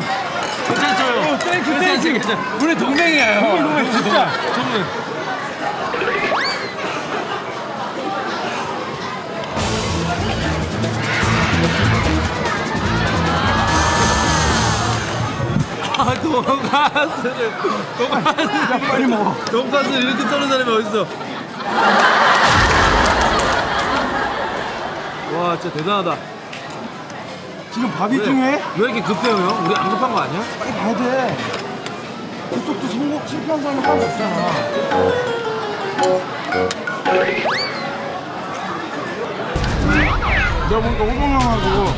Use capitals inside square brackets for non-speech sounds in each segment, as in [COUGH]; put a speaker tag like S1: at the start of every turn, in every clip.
S1: 괜찮죠?
S2: 땡큐, 땡큐.
S1: 괜찮죠? 우리 동맹이에요.
S2: 동맹, 동맹, 진짜.
S1: 동맹. 아, 돈가스를, 돈가스를,
S2: 빨리 먹어.
S1: 돈가스를 이렇게 썰는 사람이 어딨어? 와, 진짜 대단하다.
S2: 지금 밥이
S1: 왜,
S2: 중요해?
S1: 왜 이렇게 급해요, 형? 우리 안 급한 거 아니야?
S2: 빨리 가야 돼. 그쪽도 성공 실패한 사람이 하나도 없잖아. 내가 보니까 호동 형하고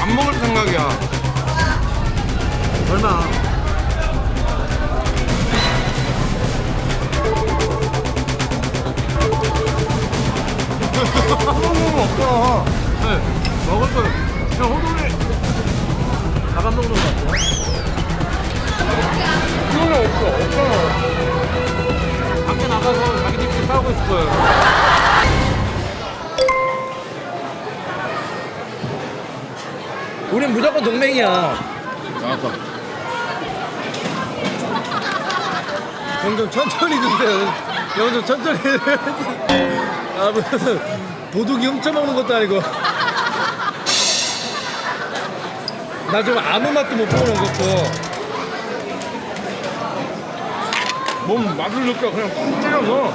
S2: 안 먹을 생각이야.
S1: 얼마?
S2: 호동형은 없잖아.
S1: 네, 먹을 거. 형, 호동이 밥안 먹는 거 같아요?
S2: 호동형 없어. 없잖아.
S1: 밖에 나가서 자기들끼리 싸우고 있을 거예요. 우린 무조건 동맹이야.
S2: 나왔어.
S1: 형좀 천천히 드세요. 형좀 천천히 드세요. 아, 무슨 도둑이 훔쳐먹는 것도 아니고. 나 좀 아무 맛도 못 보는 것도.
S2: 몸 맛을 느껴. 그냥 푹 찔러서.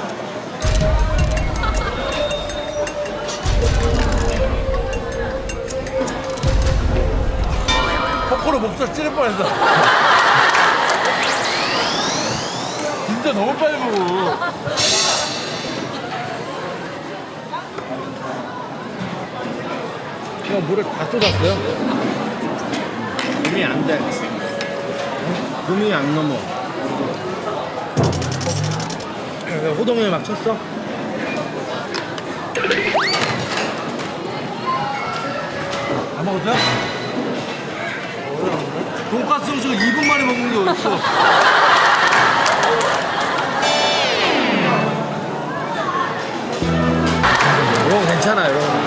S1: 거꾸로 목살 찌를 뻔했어. [LAUGHS] 진짜 너무 빨리 먹어. 형 물을 다 쏟았어요?
S2: 몸이 안 돼. 몸이 안 넘어.
S1: 호동이 막 쳤어? 안 먹었어요? 돈가스 음식을 2분 만에 먹는 게 어딨어? [LAUGHS] 거 괜찮아.